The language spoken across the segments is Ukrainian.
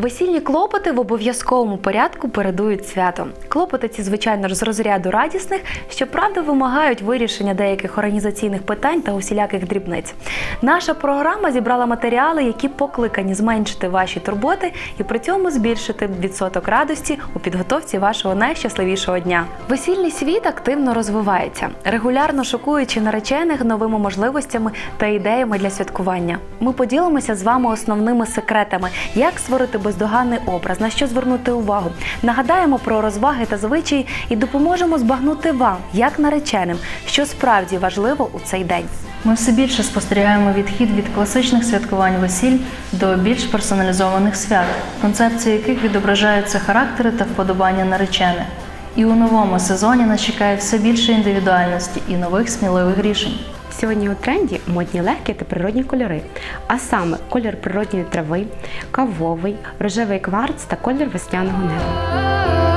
Весільні клопоти в обов'язковому порядку передують свято. Клопоти ці, звичайно ж, з розряду радісних, щоправда, вимагають вирішення деяких організаційних питань та усіляких дрібниць. Наша програма зібрала матеріали, які покликані зменшити ваші турботи і при цьому збільшити відсоток радості у підготовці вашого найщасливішого дня. Весільний світ активно розвивається, регулярно шокуючи наречених новими можливостями та ідеями для святкування. Ми поділимося з вами основними секретами, як створити бездоганний образ, на що звернути увагу. Нагадаємо про розваги та звичаї і допоможемо збагнути вам, як нареченим, що справді важливо у цей день. Ми все більше спостерігаємо відхід від класичних святкувань весіль до більш персоналізованих свят, концепції яких відображаються характери та вподобання наречених. І у новому сезоні нас чекає все більше індивідуальності і нових сміливих рішень. Сьогодні у тренді модні легкі та природні кольори, а саме колір природньої трави, кавовий, рожевий кварц та колір весняного неба.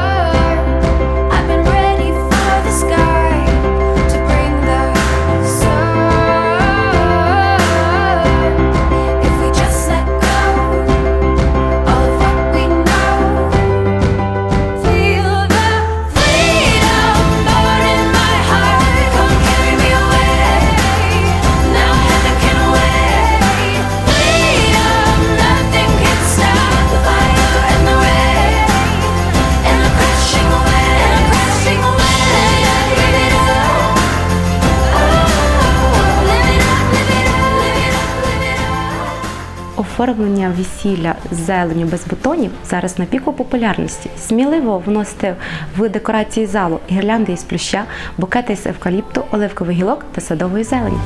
Оформлення весілля з зеленю без бутонів зараз на піку популярності. Сміливо вносити в декорації залу гірлянди із плюща, букети з евкаліпту, оливковий гілок та садової зелені.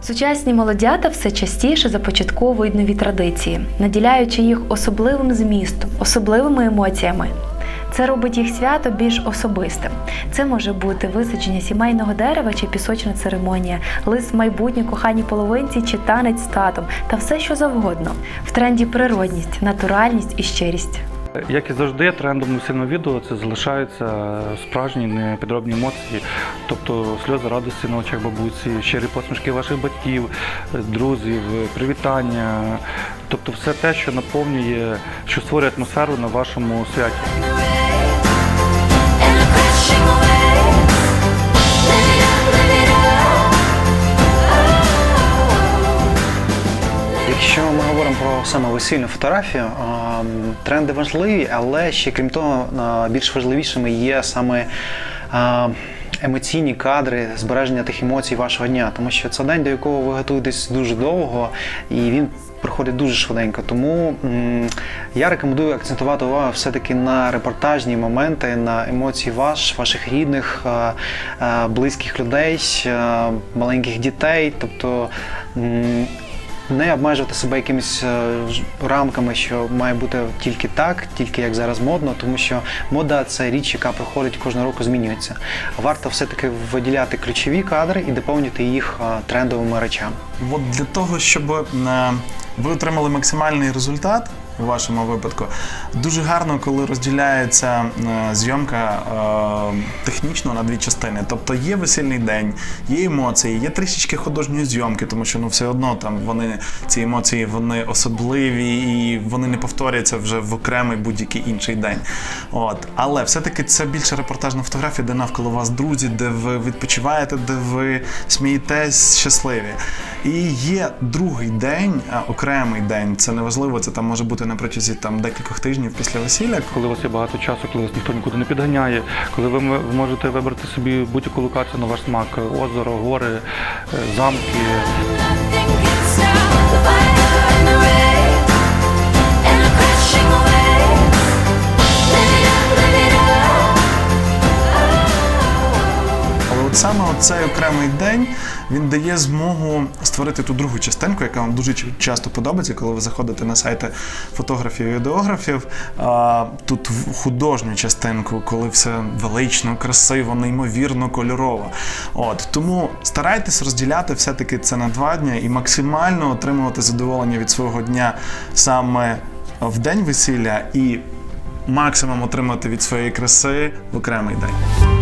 Сучасні молодята все частіше започатковують нові традиції, наділяючи їх особливим змістом, особливими емоціями. Це робить їх свято більш особистим. Це може бути висадження сімейного дерева чи пісочна церемонія, лист майбутній коханій половинці чи танець з татом та все, що завгодно. В тренді природність, натуральність і щирість. Як і завжди, трендом весільного відео це залишаються справжні непідробні емоції, тобто сльози радості на очах бабусі, щирі посмішки ваших батьків, друзів, привітання, тобто все те, що наповнює, що створює атмосферу на вашому святі. Ми про саме весільну фотографію, тренди важливі, але ще крім того, більш важливішими є саме емоційні кадри, збереження тих емоцій вашого дня, тому що це день, до якого ви готуєтесь дуже довго, і він проходить дуже швиденько. Тому м, я рекомендую акцентувати увагу все-таки на репортажні моменти, на емоції ваш, ваших рідних, а, а, близьких людей, а, маленьких дітей. Тобто м, не обмежувати себе якимись е, рамками, що має бути тільки так, тільки як зараз модно, тому що мода це річ, яка проходить кожного року, змінюється. Варто все-таки виділяти ключові кадри і доповнювати їх е, трендовими речами. От для того, щоб е, ви отримали максимальний результат у вашому випадку, дуже гарно, коли розділяється е, зйомка е, технічно на дві частини. Тобто є весільний день, є емоції, є трішечки художньої зйомки, тому що ну все одно там вони ці емоції вони особливі і вони не повторяться вже в окремий будь-який інший день. От, але все-таки це більше репортажна фотографія, де навколо вас друзі, де ви відпочиваєте, де ви смієтесь щасливі. І є другий день, окремий день. Це неважливо, це там може бути на протязі там декількох тижнів після весілля. Коли у вас є багато часу, коли вас ніхто нікуди не підганяє, коли ви можете вибрати собі будь-яку локацію на ваш смак, озеро, гори, е, замки. Але от саме цей окремий день він дає змогу створити ту другу частинку, яка вам дуже часто подобається, коли ви заходите на сайти фотографів і відеографів. Тут художню частинку, коли все велично, красиво, неймовірно, кольорово. От тому старайтесь розділяти все-таки це на два дні і максимально отримувати задоволення від свого дня саме в день весілля і максимум отримати від своєї краси в окремий день.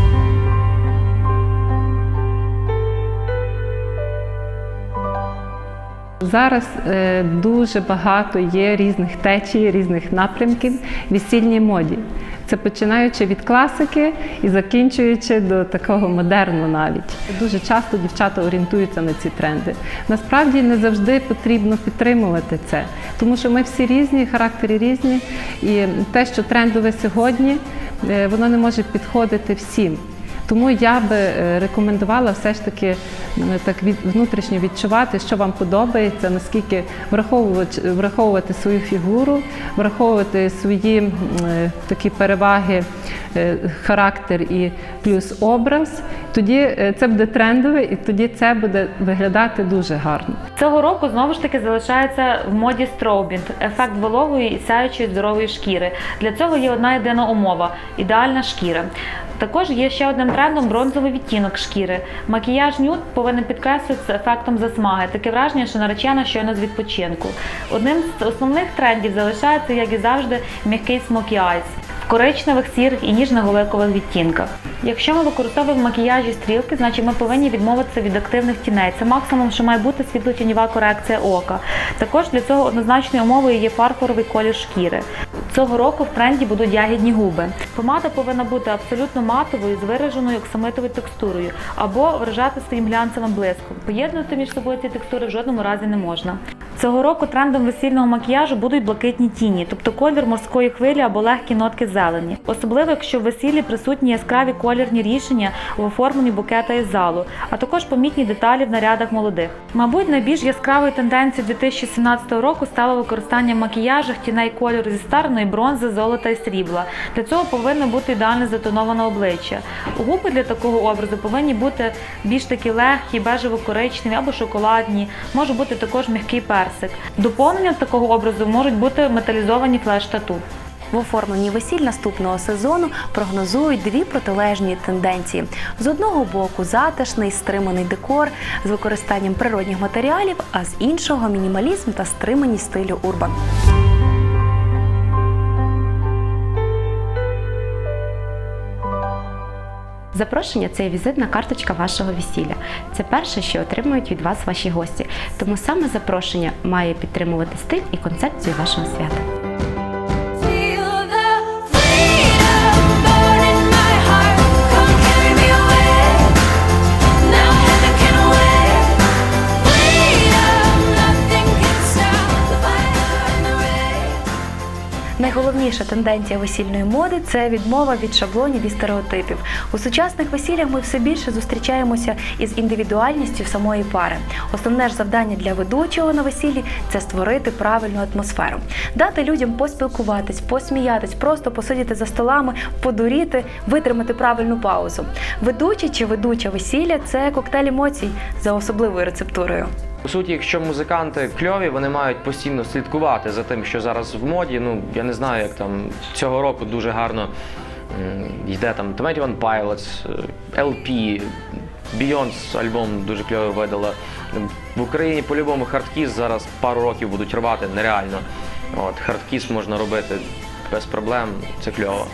Зараз е, дуже багато є різних течій, різних напрямків весільній моді. Це починаючи від класики і закінчуючи до такого модерну навіть. Дуже часто дівчата орієнтуються на ці тренди. Насправді не завжди потрібно підтримувати це, тому що ми всі різні, характери різні, і те, що трендове сьогодні, е, воно не може підходити всім. Тому я би е, рекомендувала все ж таки так від внутрішньо відчувати, що вам подобається, наскільки враховувати, враховувати свою фігуру, враховувати свої е, такі переваги, е, характер і плюс образ. Тоді це буде трендове, і тоді це буде виглядати дуже гарно. Цього року знову ж таки залишається в моді строубінг – ефект вологої і сяючої здорової шкіри. Для цього є одна єдина умова ідеальна шкіра. Також є ще одним трендом бронзовий відтінок шкіри. Макіяж нюд повинен підкреслюватися ефектом засмаги. Таке враження, що наречена щойно з відпочинку. Одним з основних трендів залишається, як і завжди, м'який смокі айс в коричневих, сірих і ніжно-голикових відтінках. Якщо ми використовуємо в макіяжі стрілки, значить ми повинні відмовитися від активних тіней. Це максимум, що має бути світло-тіньова корекція ока. Також для цього однозначною умовою є фарфоровий колір шкіри. Цього року в тренді будуть ягідні губи. Помада повинна бути абсолютно матовою з вираженою оксамитовою текстурою або вражати своїм глянцевим блиском. Поєднувати між собою ці текстури в жодному разі не можна. Цього року трендом весільного макіяжу будуть блакитні тіні, тобто колір морської хвилі або легкі нотки зелені. Особливо, якщо в весіллі присутні яскраві колірні рішення в оформленні букета із залу, а також помітні деталі в нарядах молодих. Мабуть, найбільш яскравою тенденцією 2017 року стало використання в тіней кольору зі старної бронзи, золота і срібла. Для цього повинно бути ідеально затоноване обличчя. Губи для такого образу повинні бути більш такі легкі, бежево-коричневі або шоколадні. Може бути також м'який персик. Доповненням такого образу можуть бути металізовані флеш-тату. В оформленні весіль наступного сезону прогнозують дві протилежні тенденції: з одного боку затишний стриманий декор з використанням природних матеріалів, а з іншого мінімалізм та стриманість стилю урбан. Запрошення це візитна карточка вашого весілля. Це перше, що отримують від вас ваші гості. Тому саме запрошення має підтримувати стиль і концепцію вашого свята. Найголовніша тенденція весільної моди це відмова від шаблонів і стереотипів. У сучасних весіллях ми все більше зустрічаємося із індивідуальністю самої пари. Основне ж завдання для ведучого на весіллі це створити правильну атмосферу, дати людям поспілкуватись, посміятись, просто посидіти за столами, подуріти, витримати правильну паузу. Ведучий чи ведуча весілля це коктейль емоцій за особливою рецептурою. По суті, якщо музиканти кльові, вони мають постійно слідкувати за тим, що зараз в моді. Ну я не знаю, як там цього року дуже гарно йде там 21 Pilots, е, LP, Beyoncé альбом дуже кльово видала. В Україні по-любому хардкіс зараз пару років будуть рвати нереально. От хардкіс можна робити без проблем, це кльово.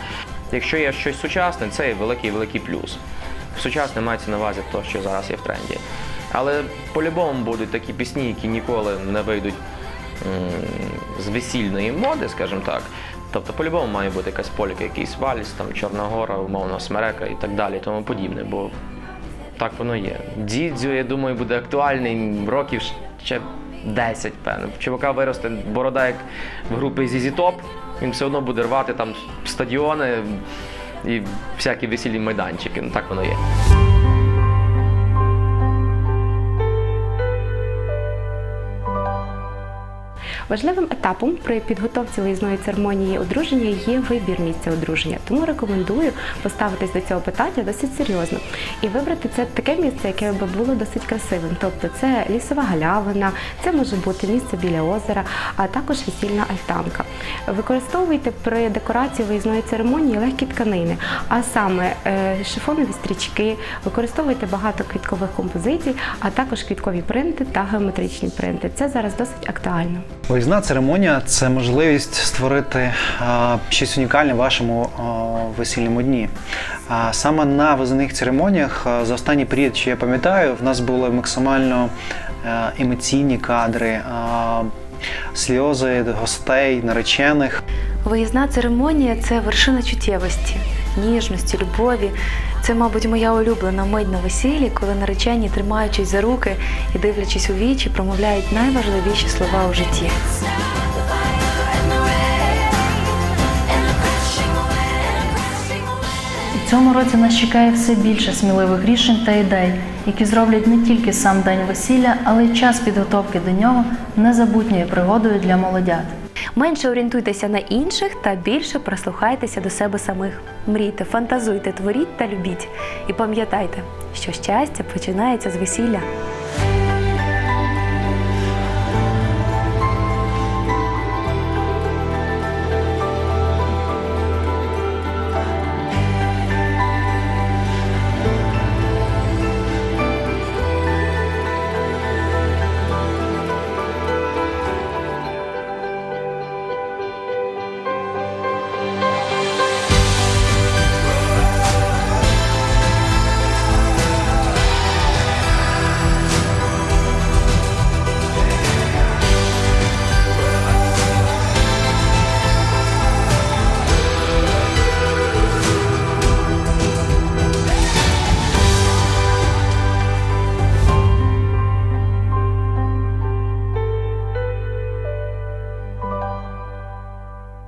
Якщо є щось сучасне, це великий великий плюс. Сучасне мається на увазі те, що зараз є в тренді. Але по-любому будуть такі пісні, які ніколи не вийдуть з весільної моди, скажімо так. Тобто, по-любому має бути якась полька, якийсь вальс, там Чорна гора, умовно, смерека і так далі, і тому подібне, бо так воно є. Дідзю, я думаю, буде актуальний років ще 10, певно. Чувака виросте борода, як в групі ZZ Top, він все одно буде рвати там стадіони і всякі весільні майданчики. Ну так воно є. Важливим етапом при підготовці виїзної церемонії одруження є вибір місця одруження. Тому рекомендую поставитись до цього питання досить серйозно і вибрати це таке місце, яке би було досить красивим. Тобто це лісова галявина, це може бути місце біля озера, а також весільна альтанка. Використовуйте при декорації виїзної церемонії легкі тканини, а саме е, шифонові стрічки, використовуйте багато квіткових композицій, а також квіткові принти та геометричні принти. Це зараз досить актуально. Виїзна церемонія це можливість створити е, щось унікальне в вашому е, весільному дні. А саме на виїзних церемоніях е, за останній період, що я пам'ятаю, в нас були максимально емоційні кадри, сльози гостей, наречених. Виїзна церемонія це вершина чуттєвості, ніжності, любові. Це, мабуть, моя улюблена мить на весіллі, коли наречені, тримаючись за руки і дивлячись у вічі, промовляють найважливіші слова у житті. У цьому році нас чекає все більше сміливих рішень та ідей, які зроблять не тільки сам день весілля, але й час підготовки до нього незабутньою пригодою для молодят. Менше орієнтуйтеся на інших та більше прислухайтеся до себе самих. Мрійте, фантазуйте, творіть та любіть. І пам'ятайте, що щастя починається з весілля.